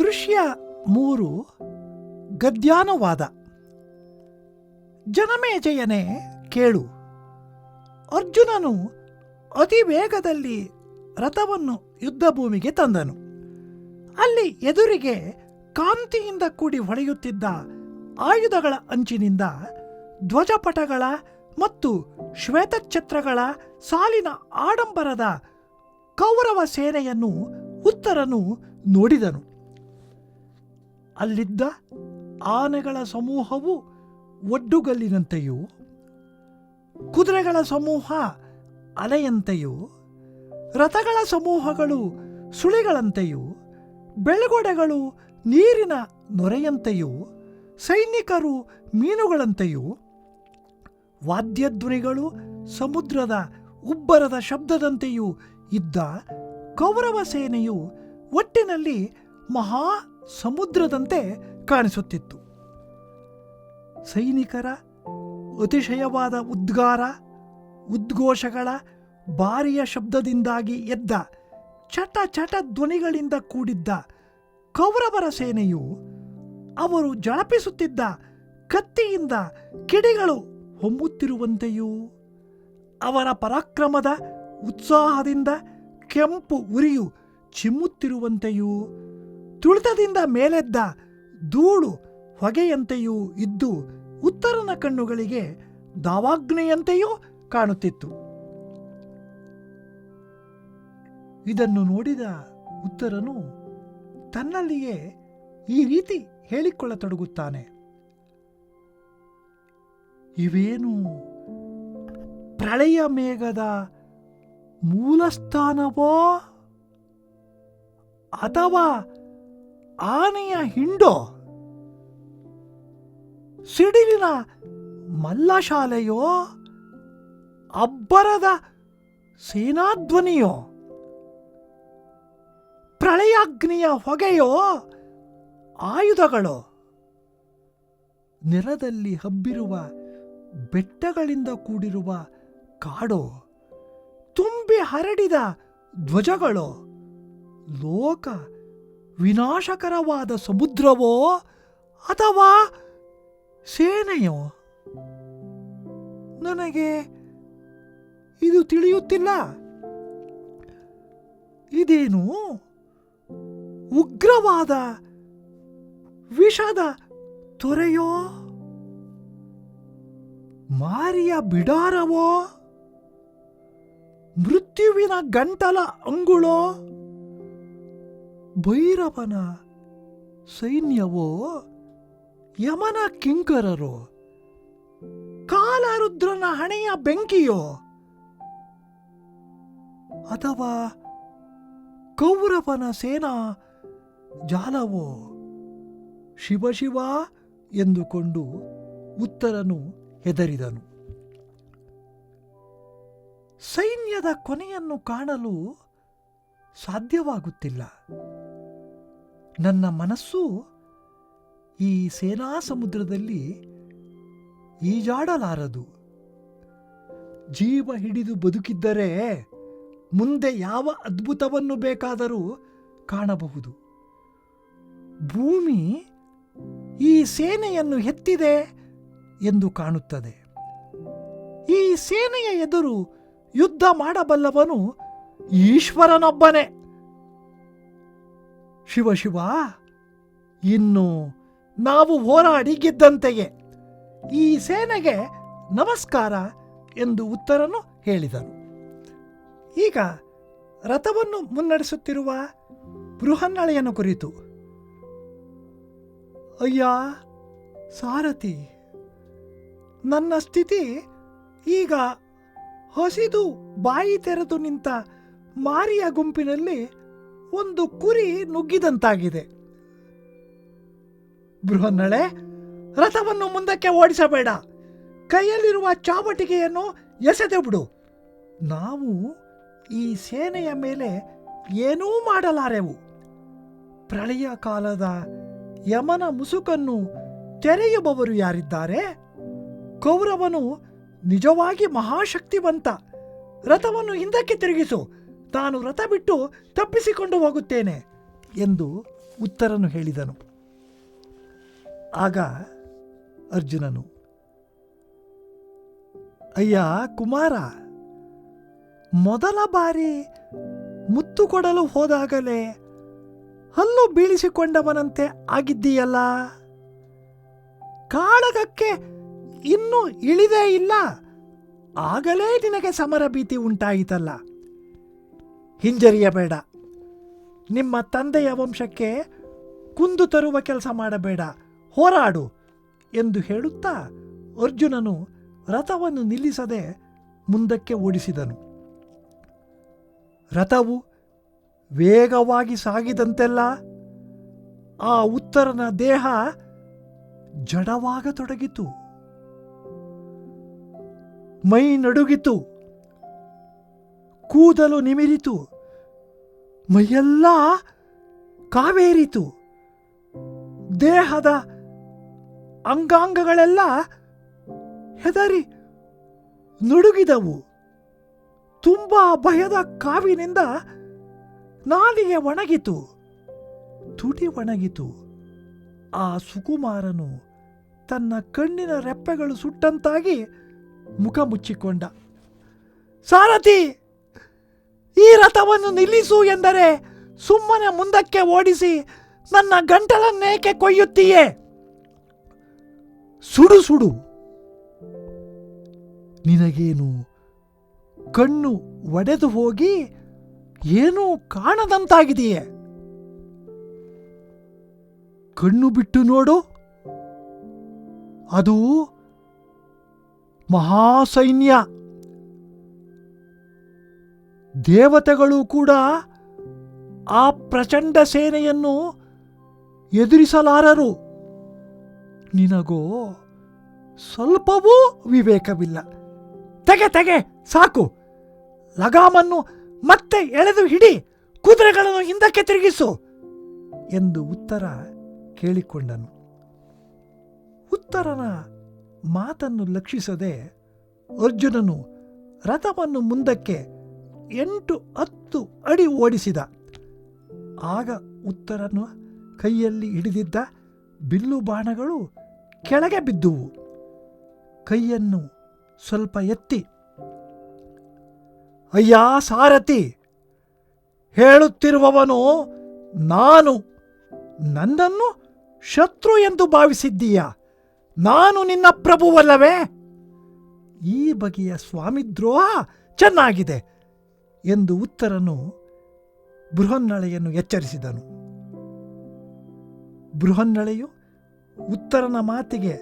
ದೃಶ್ಯ ಮೂರು, ಗದ್ಯಾನುವಾದ. ಜನಮೇಜಯನೇ ಕೇಳು. ಅರ್ಜುನನು ಅತಿ ವೇಗದಲ್ಲಿ ರಥವನ್ನು ಯುದ್ಧಭೂಮಿಗೆ ತಂದನು. ಅಲ್ಲಿ ಎದುರಿಗೆ ಕಾಂತಿಯಿಂದ ಕೂಡಿ ಹೊಳೆಯುತ್ತಿದ್ದ ಆಯುಧಗಳ ಅಂಚಿನಿಂದ ಧ್ವಜಪಟಗಳ ಮತ್ತು ಶ್ವೇತಛತ್ರಗಳ ಸಾಲಿನ ಆಡಂಬರದ ಕೌರವ ಸೇನೆಯನ್ನು ಉತ್ತರನು ನೋಡಿದನು. ಅಲ್ಲಿದ್ದ ಆನೆಗಳ ಸಮೂಹವು ಒಡ್ಡುಗಲ್ಲಿನಂತೆಯೂ, ಕುದುರೆಗಳ ಸಮೂಹ ಅಲೆಯಂತೆಯೂ, ರಥಗಳ ಸಮೂಹಗಳು ಸುಳಿಗಳಂತೆಯೂ, ಬೆಳಗೊಡೆಗಳು ನೀರಿನ ನೊರೆಯಂತೆಯೂ, ಸೈನಿಕರು ಮೀನುಗಳಂತೆಯೂ ವಾದ್ಯಧ್ವನಿಗಳು ಸಮುದ್ರದ ಉಬ್ಬರದ ಶಬ್ದದಂತೆಯೂ ಇದ್ದ ಕೌರವ ಸೇನೆಯು ಒಟ್ಟಿನಲ್ಲಿ ಮಹಾ ಸಮುದ್ರದಂತೆ ಕಾಣಿಸುತ್ತಿತ್ತು. ಸೈನಿಕರ ಅತಿಶಯವಾದ ಉದ್ಗಾರ, ಉದ್ಘೋಷಗಳ ಭಾರಿಯ ಶಬ್ದದಿಂದಾಗಿ ಎದ್ದ ಚಟ ಚಟ ಧ್ವನಿಗಳಿಂದ ಕೂಡಿದ್ದ ಕೌರವರ ಸೇನೆಯು ಅವರು ಜಳಪಿಸುತ್ತಿದ್ದ ಕತ್ತಿಯಿಂದ ಕಿಡಿಗಳು ಹೊಮ್ಮುತ್ತಿರುವಂತೆಯೂ ಅವರ ಪರಾಕ್ರಮದ ಉತ್ಸಾಹದಿಂದ ಕೆಂಪು ಉರಿಯು ಚಿಮ್ಮುತ್ತಿರುವಂತೆಯೂ ತುಳಿತದಿಂದ ಮೇಲೆದ್ದ ಧೂಳು ಹೊಗೆಯಂತೆಯೂ ಇದ್ದು ಉತ್ತರನ ಕಣ್ಣುಗಳಿಗೆ ದಾವಾಗ್ನೆಯಂತೆಯೂ ಕಾಣುತ್ತಿತ್ತು. ಇದನ್ನು ನೋಡಿದ ಉತ್ತರನು ತನ್ನಲ್ಲಿಯೇ ಈ ರೀತಿ ಹೇಳಿಕೊಳ್ಳತೊಡಗುತ್ತಾನೆ. ಇವೇನು ಪ್ರಳಯ ಮೇಘದ ಮೂಲಸ್ಥಾನವೋ ಅಥವಾ ಆನೆಯ ಹಿಂಡೋ? ಸಿಡಿಲಿನ ಮಲ್ಲಶಾಲೆಯೋ? ಅಬ್ಬರದ ಸೇನಾಧ್ವನಿಯೋ? ಪ್ರಳಯಾಗ್ನಿಯ ಹೊಗೆಯೋ? ಆಯುಧಗಳೋ? ನೆಲದಲ್ಲಿ ಹಬ್ಬಿರುವ ಬೆಟ್ಟಗಳಿಂದ ಕೂಡಿರುವ ಕಾಡೋ? ತುಂಬಿ ಹರಡಿದ ಧ್ವಜಗಳೋ? ಲೋಕ ವಿನಾಶಕರವಾದ ಸಮುದ್ರವೋ ಅಥವಾ ಸೇನೆಯೋ? ನನಗೆ ಇದು ತಿಳಿಯುತ್ತಿಲ್ಲ. ಇದೇನು ಉಗ್ರವಾದ ವಿಷದ ತೊರೆಯೋ? ಮಾರಿಯ ಬಿಡಾರವೋ? ಮೃತ್ಯುವಿನ ಗಂಟಲ ಅಂಗುಳೋ? ಭೈರವನ ಸೈನ್ಯವೋ ಯಮನ ಕಿಂಕರರೋ? ಕಾಲರುದ್ರನ ಹಣೆಯ ಬೆಂಕಿಯೋ? ಅಥವಾ ಕೌರವನ ಸೇನಾ ಜಾಲವೋ? ಶಿವಶಿವ ಎಂದುಕೊಂಡು ಉತ್ತರನು ಹೆದರಿದನು. ಸೈನ್ಯದ ಕೊನೆಯನ್ನು ಕಾಣಲು ಸಾಧ್ಯವಾಗುತ್ತಿಲ್ಲ. ನನ್ನ ಮನಸ್ಸು ಈ ಸೇನಾ ಸಮುದ್ರದಲ್ಲಿ ಈಜಾಡಲಾರದು. ಜೀವ ಹಿಡಿದು ಬದುಕಿದ್ದರೆ ಮುಂದೆ ಯಾವ ಅದ್ಭುತವನ್ನು ಬೇಕಾದರೂ ಕಾಣಬಹುದು. ಭೂಮಿ ಈ ಸೇನೆಯನ್ನು ಹೆತ್ತಿದೆ ಎಂದು ಕಾಣುತ್ತದೆ. ಈ ಸೇನೆಯ ಎದುರು ಯುದ್ಧ ಮಾಡಬಲ್ಲವನು ಈಶ್ವರನೊಬ್ಬನೇ. ಶಿವ ಶಿವ, ಇನ್ನು ನಾವು ಹೋರಾಡಿ ಗೆದ್ದಂತೆಯೇ ಈ ಸೇನೆಗೆ ನಮಸ್ಕಾರ ಎಂದು ಉತ್ತರನು ಹೇಳಿದರು ಈಗ ರಥವನ್ನು ಮುನ್ನಡೆಸುತ್ತಿರುವ ಬೃಹನ್ನಳೆಯನ ಕುರಿತು, ಅಯ್ಯ ಸಾರಥಿ, ನನ್ನ ಸ್ಥಿತಿ ಈಗ ಹಸಿದು ಬಾಯಿ ತೆರೆದು ನಿಂತ ಮಾರಿಯ ಗುಂಪಿನಲ್ಲಿ ಒಂದು ಕುರಿ ನುಗ್ಗಿದಂತಾಗಿದೆ. ಬೃಹನ್ನಳೆ, ರಥವನ್ನು ಮುಂದಕ್ಕೆ ಓಡಿಸಬೇಡ. ಕೈಯಲ್ಲಿರುವ ಚಾವಟಿಗೆಯನ್ನು ಎಸೆದು ಬಿಡು. ನಾವು ಈ ಸೇನೆಯ ಮೇಲೆ ಏನೂ ಮಾಡಲಾರೆವು. ಪ್ರಳಯ ಕಾಲದ ಯಮನ ಮುಸುಕನ್ನು ತೆರೆಯುವವರು ಯಾರಿದ್ದಾರೆ? ಕೌರವನು ನಿಜವಾಗಿ ಮಹಾಶಕ್ತಿವಂತ. ರಥವನ್ನು ಹಿಂದಕ್ಕೆ ತಿರುಗಿಸು. ತಾನು ರಥ ಬಿಟ್ಟು ತಪ್ಪಿಸಿಕೊಂಡು ಹೋಗುತ್ತೇನೆ ಎಂದು ಉತ್ತರನು ಹೇಳಿದನು. ಆಗ ಅರ್ಜುನನು, ಅಯ್ಯ ಕುಮಾರ, ಮೊದಲ ಬಾರಿ ಮುತ್ತು ಕೊಡಲು ಹೋದಾಗಲೇ ಹಲ್ಲು ಬೀಳಿಸಿಕೊಂಡವನಂತೆ ಆಗಿದ್ದೀಯಲ್ಲ? ಕಾಳಗಕ್ಕೆ ಇನ್ನೂ ಇಳಿದೇ ಇಲ್ಲ. ಆಗಲೇ ನಿನಗೆ ಸಮರ ಭೀತಿ ಉಂಟಾಯಿತಲ್ಲ. ಹಿಂಜರಿಯಬೇಡ. ನಿಮ್ಮ ತಂದೆಯ ವಂಶಕ್ಕೆ ಕುಂದು ತರುವ ಕೆಲಸ ಮಾಡಬೇಡ. ಹೋರಾಡು ಎಂದು ಹೇಳುತ್ತಾ ಅರ್ಜುನನು ರಥವನ್ನು ನಿಲ್ಲಿಸದೆ ಮುಂದಕ್ಕೆ ಓಡಿಸಿದನು. ರಥವು ವೇಗವಾಗಿ ಸಾಗಿದಂತೆಲ್ಲ ಆ ಉತ್ತರನ ದೇಹ ಜಡವಾಗತೊಡಗಿತು. ಮೈ ನಡುಗಿತು. ಕೂದಲು ನಿಮಿರಿತು. ಮೈಯೆಲ್ಲ ಕಾವೇರಿತು. ದೇಹದ ಅಂಗಾಂಗಗಳೆಲ್ಲ ಹೆದರಿ ನುಡುಗಿದವು. ತುಂಬಾ ಭಯದ ಕಾವಿನಿಂದ ನಾಲಿಗೆ ಒಣಗಿತು. ತುಟಿ ಒಣಗಿತು. ಆ ಸುಕುಮಾರನು ತನ್ನ ಕಣ್ಣಿನ ರೆಪ್ಪೆಗಳು ಸುಟ್ಟಂತಾಗಿ ಮುಖ ಮುಚ್ಚಿಕೊಂಡ. ಸಾರಥಿ! ಈ ರಥವನ್ನು ನಿಲ್ಲಿಸು ಎಂದರೆ ಸುಮ್ಮನೆ ಮುಂದಕ್ಕೆ ಓಡಿಸಿ ನನ್ನ ಗಂಟಲನ್ನೇಕೆ ಕೊಯ್ಯುತ್ತೀಯೇ? ಸುಡು ಸುಡು. ನಿನಗೇನು ಕಣ್ಣು ಒಡೆದು ಹೋಗಿ ಏನೂ ಕಾಣದಂತಾಗಿದೆಯೇ? ಕಣ್ಣು ಬಿಟ್ಟು ನೋಡು. ಅದು ಮಹಾಸೈನ್ಯ. ದೇವತೆಗಳು ಕೂಡ ಆ ಪ್ರಚಂಡ ಸೇನೆಯನ್ನು ಎದುರಿಸಲಾರರು. ನಿನಗೋ ಸ್ವಲ್ಪವೂ ವಿವೇಕವಿಲ್ಲ. ತೆಗೆ ತೆಗೆ, ಸಾಕು. ಲಗಾಮನ್ನು ಮತ್ತೆ ಎಳೆದು ಹಿಡಿ, ಕುದುರೆಗಳನ್ನು ಹಿಂದಕ್ಕೆ ತಿರುಗಿಸು ಎಂದು ಉತ್ತರ ಕೇಳಿಕೊಂಡನು. ಉತ್ತರನ ಮಾತನ್ನು ಲಕ್ಷಿಸದೆ ಅರ್ಜುನನು ರಥವನ್ನು ಮುಂದಕ್ಕೆ ಎಂಟು ಹತ್ತು ಅಡಿ ಓಡಿಸಿದ. ಆಗ ಉತ್ತರನು ಕೈಯಲ್ಲಿ ಹಿಡಿದಿದ್ದ ಬಿಲ್ಲು ಬಾಣಗಳು ಕೆಳಗೆ ಬಿದ್ದುವು. ಕೈಯನ್ನು ಸ್ವಲ್ಪ ಎತ್ತಿ, ಅಯ್ಯ ಸಾರಥಿ, ಹೇಳುತ್ತಿರುವವನು ನಾನು. ನನ್ನನ್ನು ಶತ್ರು ಎಂದು ಭಾವಿಸಿದ್ದೀಯ? ನಾನು ನಿನ್ನ ಪ್ರಭುವಲ್ಲವೇ? ಈ ಬಗೆಯ ಸ್ವಾಮಿದ್ರೋಹ ಚೆನ್ನಾಗಿದೆ. ಎಂದು ಉತ್ತರನು ಬೃಹನ್ನಳೆಯನ್ನು ಎಚ್ಚರಿಸಿದನು. ಬೃಹನ್ನಳೆಯು ಉತ್ತರನ ಮಾತಿಗೆ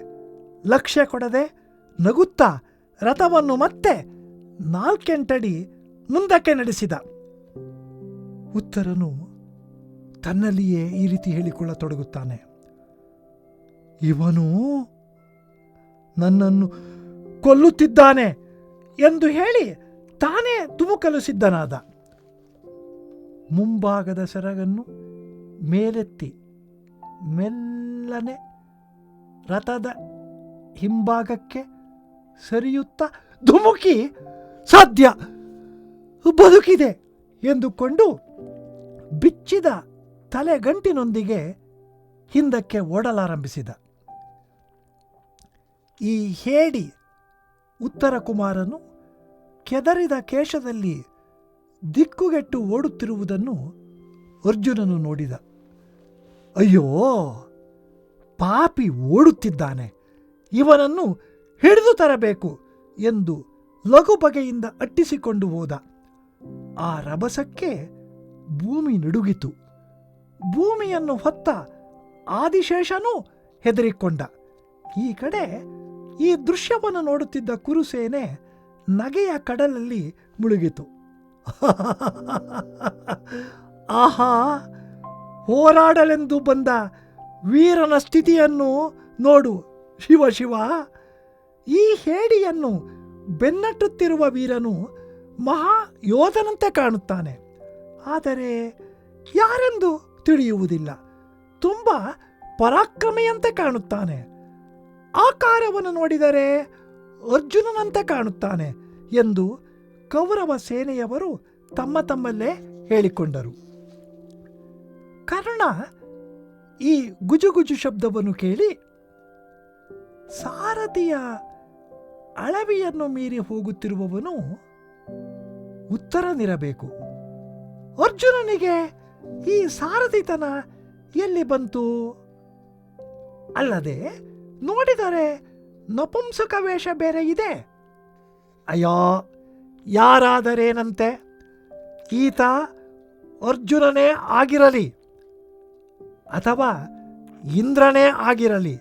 ಲಕ್ಷ್ಯ ಕೊಡದೆ ನಗುತ್ತಾ ರಥವನ್ನು ಮತ್ತೆ ನಾಲ್ಕೆಂಟಡಿ ಮುಂದಕ್ಕೆ ನಡೆಸಿದ. ಉತ್ತರನು ತನ್ನಲ್ಲಿಯೇ ಈ ರೀತಿ ಹೇಳಿಕೊಳ್ಳತೊಡಗುತ್ತಾನೆ. ಇವನು ನನ್ನನ್ನು ಕೊಲ್ಲುತ್ತಿದ್ದಾನೆ ಎಂದು ಹೇಳಿ ತಾನೇ ತುಮುಕಲು ಸಿದ್ಧನಾದ ಮುಂಭಾಗದ ಸೆರಗನ್ನು ಮೇಲೆತ್ತಿ ಮೆಲ್ಲನೆ ರಥದ ಹಿಂಭಾಗಕ್ಕೆ ಸರಿಯುತ್ತಾ ಧುಮುಕಿ, ಸಾಧ್ಯ, ಬದುಕಿದೆ ಎಂದುಕೊಂಡು ಬಿಚ್ಚಿದ ತಲೆಗಂಟಿನೊಂದಿಗೆ ಹಿಂದಕ್ಕೆ ಓಡಲಾರಂಭಿಸಿದ. ಈ ಹೇಡಿ ಉತ್ತರ ಕುಮಾರನು ಕೆದರಿದ ಕೇಶದಲ್ಲಿ ದಿಕ್ಕುಗೆಟ್ಟು ಓಡುತ್ತಿರುವುದನ್ನು ಅರ್ಜುನನು ನೋಡಿದ. ಅಯ್ಯೋ, ಪಾಪಿ ಓಡುತ್ತಿದ್ದಾನೆ. ಇವನನ್ನು ಹಿಡಿದು ತರಬೇಕು ಎಂದು ಲಘು ಬಗೆಯಿಂದ ಅಟ್ಟಿಸಿಕೊಂಡು ಹೋದ. ಆ ರಭಸಕ್ಕೆ ಭೂಮಿ ನಡುಗಿತು. ಭೂಮಿಯನ್ನು ಹೊತ್ತ ಆದಿಶೇಷನೂ ಹೆದರಿಕೊಂಡ. ಈ ಕಡೆ ಈ ದೃಶ್ಯವನ್ನು ನೋಡುತ್ತಿದ್ದ ಕುರುಸೇನೆ ನಗೆಯ ಕಡಲಲ್ಲಿ ಮುಳುಗಿತು. ಆಹಾ! ಹೋರಾಡಲೆಂದು ಬಂದ ವೀರನ ಸ್ಥಿತಿಯನ್ನು ನೋಡು ಶಿವ ಶಿವ. ಈ ಹೇಡಿಯನ್ನು ಬೆನ್ನಟ್ಟುತ್ತಿರುವ ವೀರನು ಮಹಾ ಯೋಧನಂತೆ ಕಾಣುತ್ತಾನೆ. ಆದರೆ ಯಾರೆಂದು ತಿಳಿಯುವುದಿಲ್ಲ. ತುಂಬ ಪರಾಕ್ರಮೆಯಂತೆ ಕಾಣುತ್ತಾನೆ. ಆಕಾರವನ್ನು ನೋಡಿದರೆ ಅರ್ಜುನನಂತೆ ಕಾಣುತ್ತಾನೆ ಎಂದು ಕೌರವ ಸೇನೆಯವರು ತಮ್ಮ ತಮ್ಮಲ್ಲೇ ಹೇಳಿಕೊಂಡರು. ಕರ್ಣ ಈ ಗುಜುಗುಜು ಶಬ್ದವನ್ನು ಕೇಳಿ ಸಾರಥಿಯ ಅಳವಿಯನ್ನು ಮೀರಿ ಹೋಗುತ್ತಿರುವವನು ಉತ್ತರನಿರಬೇಕು. ಅರ್ಜುನನಿಗೆ ಈ ಸಾರಥಿತನ ಎಲ್ಲಿ ಬಂತು? ಅಲ್ಲದೆ ನೋಡಿದರೆ ನಪುಂಸಕ ವೇಷ ಬೇರೆ ಇದೆ ಅಯ್ಯೋ, ಯಾರಾದರೇನಂತೆ? ಈತ ಅರ್ಜುನನೇ ಆಗಿರಲಿ ಅಥವಾ ಇಂದ್ರನೇ ಆಗಿರಲಿ,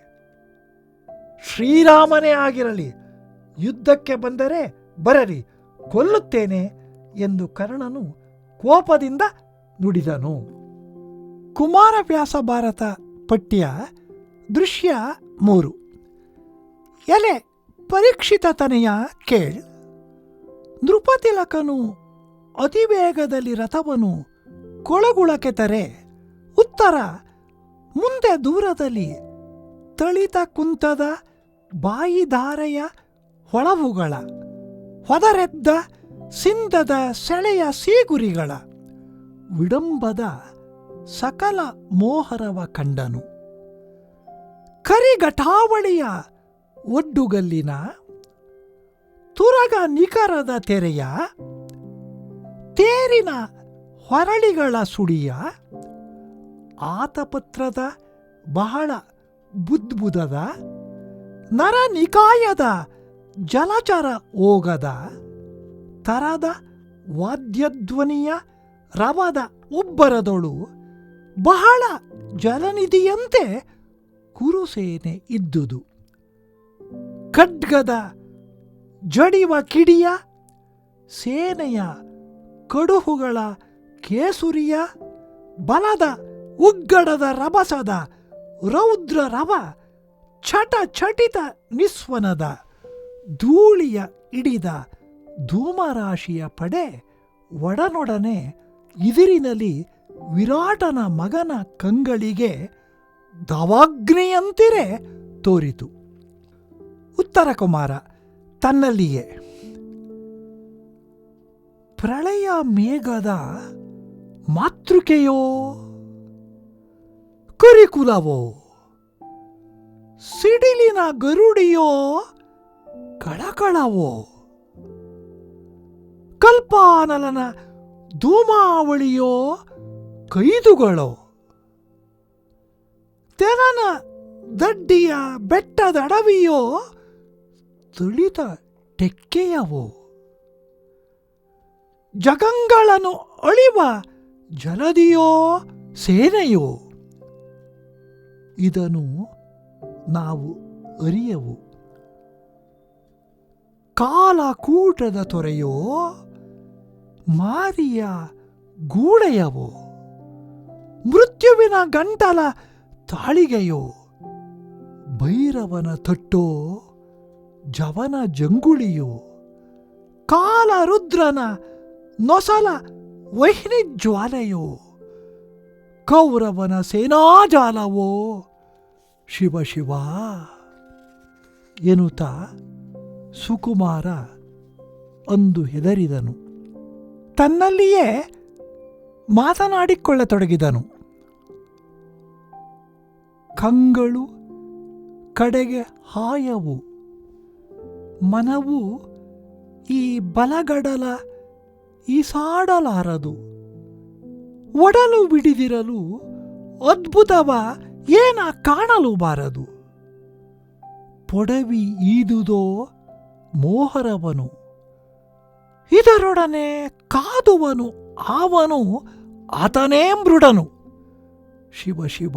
ಶ್ರೀರಾಮನೇ ಆಗಿರಲಿ, ಯುದ್ಧಕ್ಕೆ ಬಂದರೆ ಬರಲಿ, ಕೊಲ್ಲುತ್ತೇನೆ ಎಂದು ಕರ್ಣನು ಕೋಪದಿಂದ ನುಡಿದನು. ಕುಮಾರವ್ಯಾಸ ಭಾರತ ಪಠ್ಯ, ದೃಶ್ಯ ಮೂರು. ಎಲೆ ಪರೀಕ್ಷಿತ ತನೆಯ ಕೇಳ್. ನೃಪತಿಲಕನು ಅತಿವೇಗದಲ್ಲಿ ರಥವನ್ನು ಕೊಳಗುಳಕ್ಕೆ ತರೆ ಉತ್ತರ ಮುಂದೆ ದೂರದಲ್ಲಿ ತಳಿತ ಕುಂತದ ಬಾಯಿಧಾರೆಯ ಹೊಳವುಗಳ, ಹೊದರೆದ್ದ ಸಿಂಧದ ಸೆಳೆಯ ಸೀಗುರಿಗಳ, ವಿಡಂಬದ ಸಕಲ ಮೋಹರವ ಕಂಡನು. ಕರಿಘಟಾವಳಿಯ ಒಡ್ಡುಗಲ್ಲಿನ ತುರಗ ನಿಖರದ ತೆರೆಯ ತೇರಿನ ಹೊರಳಿಗಳ ಸುಡಿಯ ಆತಪತ್ರದ ಬಹಳ ಬುದ್ಬುದದ ನರನಿಕಾಯದ ಜಲಚರ ಓಗದ ತರದ ವಾದ್ಯಧ್ವನಿಯ ರವದ ಉಬ್ಬರದೊಳು ಬಹಳ ಜಲನಿಧಿಯಂತೆ ಕುರುಸೇನೆ ಇದ್ದುದು. ಖಡ್ಗದ ಜಡಿವ ಕಿಡಿಯ ಸೇನೆಯ ಕಡುಹುಗಳ ಕೇಸುರಿಯ ಬಲದ ಉಗ್ಗಡದ ರಭಸದ ರೌದ್ರ ರವ ಛಟ ಛಟಿತ ನಿಸ್ವನದ ಧೂಳಿಯ ಇಡಿದ ಧೂಮರಾಶಿಯ ಪಡೆ ಒಡನೊಡನೆ ಇದಿರಿನಲ್ಲಿ ವಿರಾಟನ ಮಗನ ಕಂಗಳಿಗೆ ದವಾಗ್ನಿಯಂತಿರೆ ತೋರಿತು. ಉತ್ತರ ಕುಮಾರ, ತನ್ನಲ್ಲಿಯೇ. ಪ್ರಳಯ ಮೇಘದ ಮಾತೃಕೆಯೋ? ಕುರಿಕುಲವೋ? ಸಿಡಿಲಿನ ಗರುಡಿಯೋ? ಕಳಕಳವೋ? ಕಲ್ಪಾನಲನ ಧೂಮಾವಳಿಯೋ? ಕೈದುಗಳೋ? ತೆರನ ದಡ್ಡಿಯ ಬೆಟ್ಟದಡವಿಯೋ ತುಳಿತ ಟೆಕ್ಕೆಯವು ಜಗಂಗಳನ್ನು ಅಳಿವ ಜಲದಿಯೋ ಸೇನೆಯೋ? ಇದನ್ನು ನಾವು ಅರಿಯವು. ಕಾಲಕೂಟದ ತೊರೆಯೋ ಮಾರಿಯ ಗೂಳೆಯವೋ? ಮೃತ್ಯುವಿನ ಗಂಟಲ ತಾಳಿಗೆಯೋ? ಭೈರವನ ತಟ್ಟೋ? ಜವನ ಜಂಗುಳಿಯೋ ಕಾಲರುದ್ರನ ನೊಸಲ ವಹ್ನಿ ಜ್ವಾಲೆಯೋ, ಕೌರವನ ಸೇನಾಜಾಲವೋ, ಶಿವ ಶಿವ. ಎನ್ನುತ್ತ ಸುಕುಮಾರ ಅಂದು ಹೆದರಿದನು. ತನ್ನಲ್ಲಿಯೇ ಮಾತನಾಡಿಕೊಳ್ಳತೊಡಗಿದನು. ಕಂಗಳು ಕಡೆಗೆ ಹಾಯವು. ಮನವು ಈ ಬಲಗಡಲ ಈಸಾಡಲಾರದು. ಒಡಲು ಬಿಡಿದಿರಲು ಅದ್ಭುತವ ಏನ ಕಾಣಲು ಬಾರದು. ಪೊಡವಿ ಈದುದೋ ಮೋಹರವನು. ಇದರೊಡನೆ ಕಾದುವನು ಆವನು ಆತನೇ ಮೃಡನು. ಶಿವ ಶಿವ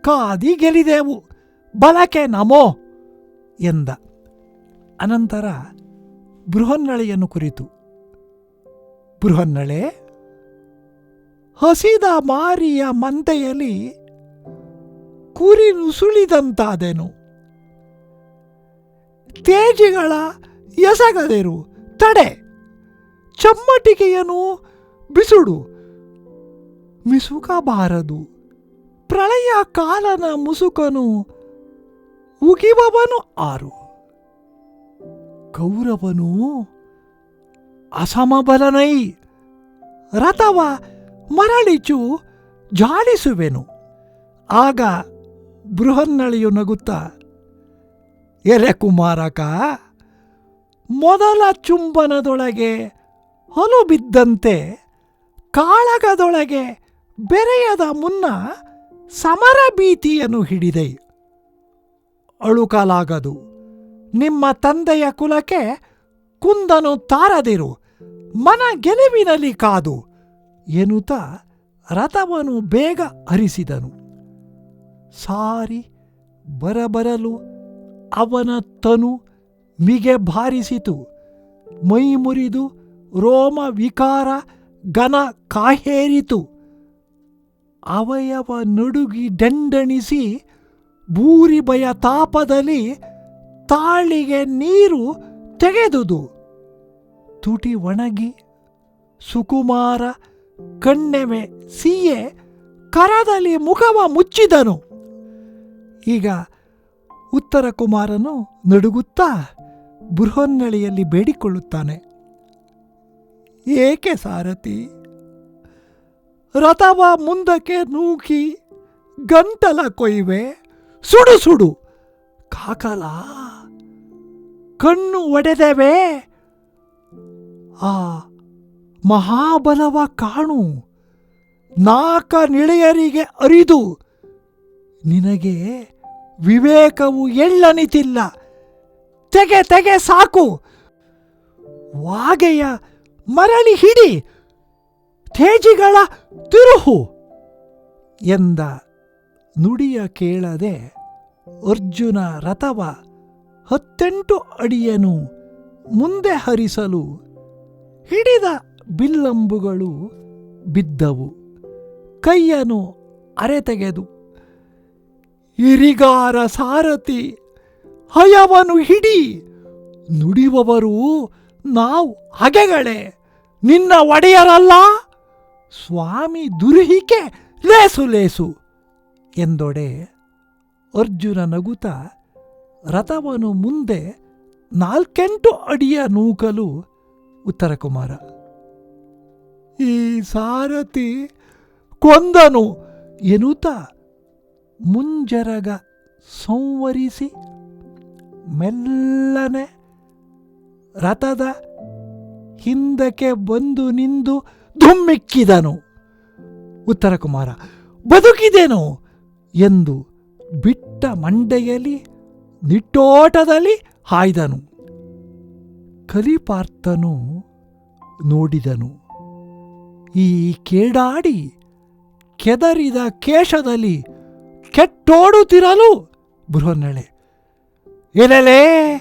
ಕಾದಿ ಗೆಲಿದೆವು ಬಲಕೆ ನಮೋ ಎಂದ. ಅನಂತರ ಬೃಹನ್ನಳೆಯನ್ನು ಕುರಿತು, ಬೃಹನ್ನಳೆ, ಹಸಿದ ಮಾರಿಯ ಮಂತೆಯಲ್ಲಿ ಕುರಿ ನುಸುಳಿದಂತಾದೆನು ತೇಜಿಗಳ ಎಸಗದೆರು, ತಡೆ ಚಮ್ಮಟಿಕೆಯನ್ನು ಬಿಸುಡು, ಮಿಸುಕಬಾರದು, ಪ್ರಳಯ ಕಾಲನ ಮುಸುಕನು ಉಗಿಬವನು ಆರು. ಕೌರವನು ಅಸಮಬಲನೈ ರಥವ ಮರಳಿಚು ಜಾಡಿಸುವೆನು ಆಗ ಬೃಹನ್ನಳಿಯು ನಗುತ್ತಾ, ಎರೆ ಕುಮಾರಕ, ಮೊದಲ ಚುಂಬನದೊಳಗೆ ಹೊಲು ಬಿದ್ದಂತೆ ಕಾಳಗದೊಳಗೆ ಬೆರೆಯದ ಮುನ್ನ ಸಮರ ಭೀತಿಯನ್ನು ಹಿಡಿದೆ ಅಳುಕಲಾಗದು. ನಿಮ್ಮ ತಂದೆಯ ಕುಲಕ್ಕೆ ಕುಂದನು ತಾರದಿರು, ಮನ ಗೆಲುವಿನಲ್ಲಿ ಕಾದು ಎನ್ನುತ್ತಾ ರಥವನ್ನು ಬೇಗ ಹರಿಸಿದನು. ಸಾರಿ ಬರಬರಲು ಅವನ ತನು ಮಿಗೆ ಭಾರಿಸಿತು. ಮೈ ಮುರಿದು ರೋಮ ವಿಕಾರ ಘನ ಕಾಹೇರಿತು. ಅವಯವ ನಡುಗಿ ದಂಡಣಿಸಿ ಭೂರಿ ಭಯ ತಾಪದಲ್ಲಿ ತಾಳಿಗೆ ನೀರು ತೆಗೆದುದು. ತುಟಿ ಒಣಗಿ ಸುಕುಮಾರ ಕಣ್ಣೆವೆ ಸಿಯೆ ಕರದಲ್ಲಿ ಮುಖವ ಮುಚ್ಚಿದನು. ಈಗ ಉತ್ತರ ಕುಮಾರನು ನಡುಗುತ್ತಾ ಬೃಹನ್ನಳಿಯಲ್ಲಿ ಬೇಡಿಕೊಳ್ಳುತ್ತಾನೆ. ಏಕೆ ಸಾರಥಿ? ರಥವ ಮುಂದಕ್ಕೆ ನೂಕಿ ಗಂಟಲ ಕೊಯ್ವೆ. ಸುಡು ಸುಡು. ಕಾಕಲ ಕಣ್ಣು ಒಡೆದೆವೆ? ಆ ಮಹಾಬಲವ ಕಾಣು. ನಾಕ ನಿಳೆಯರಿಗೆ ಅರಿದು. ನಿನಗೆ ವಿವೇಕವು ಎಳ್ಳನಿತಿಲ್ಲ. ತೆಗೆ ತೆಗೆ ಸಾಕು. ವಾಗೆಯ ಮರಳಿ ಹಿಡಿ. ತೇಜಿಗಳ ತಿರುಹು ಎಂದ ನುಡಿಯ ಕೇಳದೆ ಅರ್ಜುನ ರಥವ ಹತ್ತೆಂಟು ಅಡಿಯನು ಮುಂದೆ ಹರಿಸಲು ಹಿಡಿದ ಬಿಲ್ಲಂಬುಗಳು ಬಿದ್ದವು. ಕೈಯನ್ನು ಅರೆತೆಗೆದು, ಇರಿಗಾರ ಸಾರಥಿ, ಹಯವನು ಹಿಡಿ, ನುಡಿಯುವವರು ನಾವು ಹಗೆಗಳೇ, ನಿನ್ನ ಒಡೆಯರಲ್ಲ? ಸ್ವಾಮಿ ದುರ್ಹಿಕೆ ಲೇಸು ಲೇಸು ಎಂದೊಡೆ ಅರ್ಜುನ ನಗುತ ರಥವನು ಮುಂದೆ ನಾಲ್ಕೆಂಟು ಅಡಿಯ ನೂಕಲು ಉತ್ತರ ಕುಮಾರ. ಈ ಸಾರಥಿ ಕೊಂದನು ಎನ್ನುತ್ತ ಮುಂಜರಗ ಸಂವರಿಸಿ ಮೆಲ್ಲನೆ ರಥದ ಹಿಂದಕ್ಕೆ ಬಂದು ನಿಂದು ಧುಮ್ಮಿಕ್ಕಿದನು. ಉತ್ತರ ಕುಮಾರ, ಬದುಕಿದೆನು ಎಂದು ಬಿಟ್ಟ ಮಂಡೆಯಲ್ಲಿ ನಿಟ್ಟೋಟದಲ್ಲಿ ಹಾಯ್ದನು. ಕಲಿಪಾರ್ಥನು ನೋಡಿದನು. ಈ ಕೇಡಾಡಿ ಕೆದರಿದ ಕೇಶದಲ್ಲಿ ಕೆಟ್ಟೋಡುತ್ತಿರಲು ಬೃಹನ್ನಳೆ. ಎಲೆಲೇ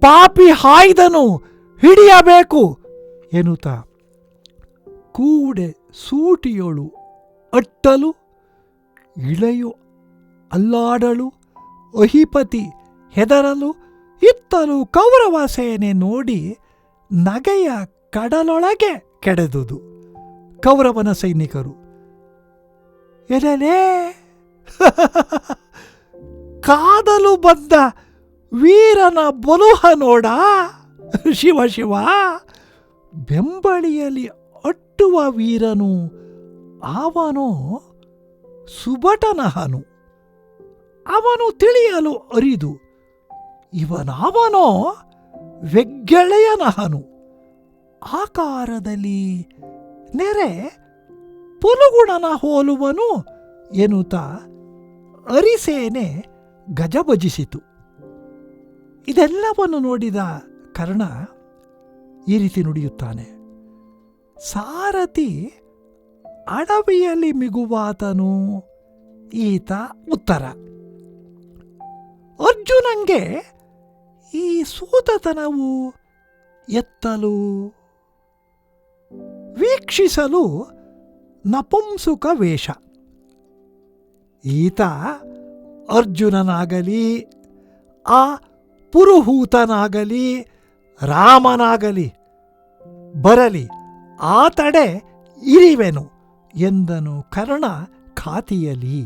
ಪಾಪಿ ಹಾಯ್ದನು, ಹಿಡಿಯಬೇಕು ಎನ್ನುತ್ತ. ಕೂಡೆ ಸೂಟಿಯೊಳು ಅಟ್ಟಲು, ಇಳೆಯು ಅಲ್ಲಾಡಲು, ಅಹಿಪತಿ ಹೆದರಲು ಇತ್ತಲು ಕೌರವ ಸೇನೆ ನೋಡಿ ನಗೆಯ ಕಡಲೊಳಗೆ ಕೆಡೆದುದು. ಕೌರವನ ಸೈನಿಕರು ಎಲೇ ಕಾದಲು ಬಂದ ವೀರನ ಬಲುಹ ನೋಡ, ಶಿವ ಶಿವ. ಬೆಂಬಳಿಯಲ್ಲಿ ಅಟ್ಟುವ ವೀರನು ಅವನು ಸುಬಟನಹನು ಅವನು ತಿಳಿಯಲು ಅರಿದು ಇವನವನೋ ವೆಗ್ಗೆಳೆಯನಹನು. ಆಕಾರದಲ್ಲಿ ನೆರೆ ಪುಲುಗುಣನ ಹೋಲುವನು ಎನ್ನುತ್ತಾ ಅರಿಸೇನೆ ಗಜಭಜಿಸಿತು. ಇದೆಲ್ಲವನ್ನು ನೋಡಿದ ಕರ್ಣ ಈ ರೀತಿ ನುಡಿಯುತ್ತಾನೆ. ಸಾರಥಿ ಅಡವಿಯಲ್ಲಿ ಮಿಗುವಾತನು ಈತ ಉತ್ತರ. ಅರ್ಜುನಂಗೆ ಈ ಸೂತತನವು ಎತ್ತಲು, ವೀಕ್ಷಿಸಲು ನಪುಂಸುಕ ವೇಷ. ಈತ ಅರ್ಜುನನಾಗಲಿ, ಆ ಪುರುಹೂತನಾಗಲಿ, ರಾಮನಾಗಲಿ, ಬರಲಿ, ಆತಡೆ ತಡೆ ಇರಿವೆನು ಎಂದನು ಕರ್ಣ ಖಾತಿಯಲಿ